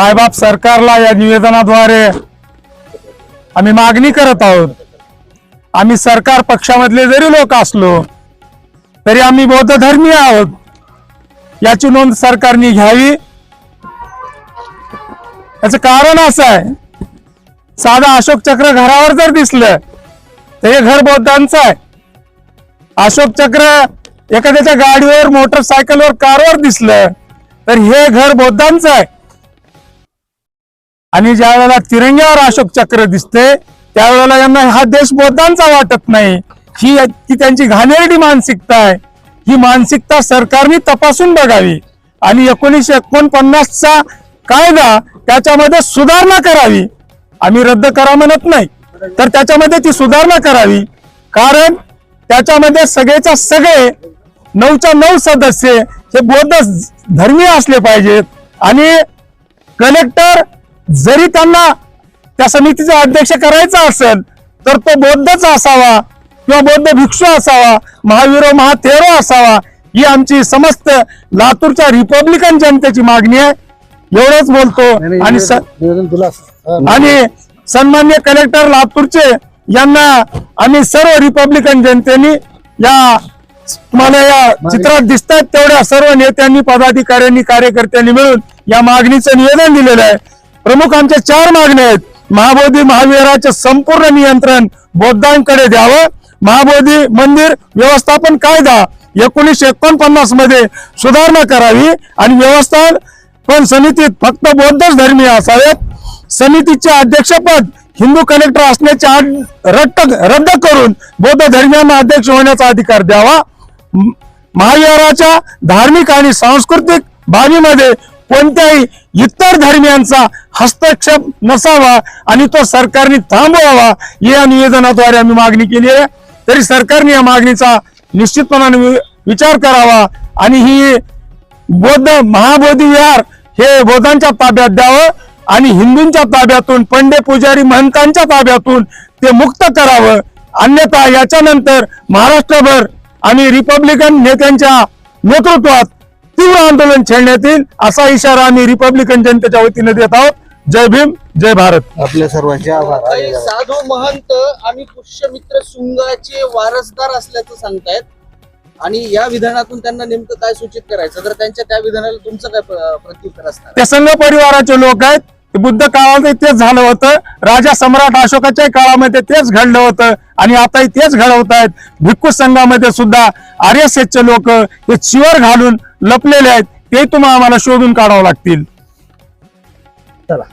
मायबाप सरकारला या निवेदनाद्वारे आम्ही मागणी करत आहोत. आम्ही सरकार पक्षामधले जरी लोक असलो तरी आम्ही बौद्ध धर्मीय आहोत. याची नोंद सरकारने घ्यावी. याचं कारण असं आहे साधा अशोक चक्र घरावर जर दिसलं तर हे घर बौद्धांचं आहे. अशोक चक्र एखाद्याच्या गाडीवर मोटरसायकलवर कारवर दिसलं तर हे घर बौद्धांचं आहे. आणि ज्या वेळेला तिरंग्यावर अशोक चक्र दिसते त्यावेळेला यांना हा देश बौद्धांचा वाटत नाही. ही ही त्यांची घाणेरडी मानसिकता आहे. ही मानसिकता सरकारने तपासून बघावी. आणि एकोणीसशे एकोणपन्नासचा कायदा त्याच्यामध्ये सुधारणा करावी. आम्ही रद्द करा म्हणत नाही तर त्याच्यामध्ये ती सुधारणा करावी. कारण त्याच्यामध्ये सगळेच्या सगळे नऊच्या नऊ सदस्य हे बौद्ध धर्मीय असले पाहिजेत. आणि कलेक्टर जरी त्यांना त्या समितीचा अध्यक्ष करायचा असेल तर तो बौद्धच असावा किंवा बौद्ध भिक्षू असावा महावीरो महाथेरो असावा ही आमची समस्त लातूरच्या रिपब्लिकन जनतेची मागणी आहे. एवढंच बोलतो आणि आणि सन्मान्य कलेक्टर लातूरचे यांना आम्ही सर्व रिपब्लिकन जनतेने या तुम्हाला या चित्रात दिसतात तेवढ्या सर्व नेत्यांनी पदाधिकाऱ्यांनी कार्यकर्त्यांनी मिळून या मागणीचं निवेदन दिलेलं आहे. प्रमुख आमच्या चार मागण्या आहेत. महाबोधी महाविहाराचे संपूर्ण नियंत्रण बौद्धांकडे द्यावं. महाबोधी मंदिर व्यवस्थापन कायदा एकोणीसशे एकोणपन्नासमध्ये सुधारणा करावी आणि व्यवस्थापन समितीत फक्त बौद्धच धर्मीय असावेत. समितीचे अध्यक्षपद हिंदू कलेक्टर असण्याचे रद्द रद्द करून बौद्ध धर्मियांना अध्यक्ष होण्याचा अधिकार द्यावा. महाविहाराच्या धार्मिक आणि सांस्कृतिक बाबीमध्ये कोणत्याही इतर धर्मियांचा हस्तक्षेप नसावा आणि तो सरकारने थांबवावा या निवेदनाद्वारे आम्ही मागणी केली आहे. तरी सरकारने या मागणीचा निश्चितपणाने वि- विचार करावा आणि ही बौद्ध महाबोधी विहार हे बौद्धांच्या ताब्यात द्यावं आणि हिंदूंच्या ताब्यातून पंडे पुजारी महंतांच्या ताब्यातून ते मुक्त करावं. अन्यथा याच्यानंतर महाराष्ट्रभर आणि रिपब्लिकन नेत्यांच्या नेतृत्वात तीव्र आंदोलन छेडण्यात येईल असा इशारा आम्ही रिपब्लिकन जनतेच्या वतीने देत आहोत. जय भीम जय भारत. आपल्या सर्वांचे आभार. काही साधू महंत आणि पुष्यमित्र शुंगाचे वारसदार असल्याचं सांगतायत. आणि या विधानातून त्यांना नेमकं काय सूचित करायचं? तर त्यांच्या त्या विधानाला तुमचं काय प्र- प्रत्युत्तर असणार? ते संघ परिवाराचे लोक आहेत. बुद्ध काळामध्ये तेच झालं होतं. राजा सम्राट अशोकाच्या काळामध्ये तेच घडलं होतं आणि आताही तेच घडवत आहेत. भिक्खू संघामध्ये सुद्धा आर एस एसचे लोक हे चिवर घालून लपलेले आहेत. ते तुम्हाला आम्हाला शोधून काढावं लागतील. चला.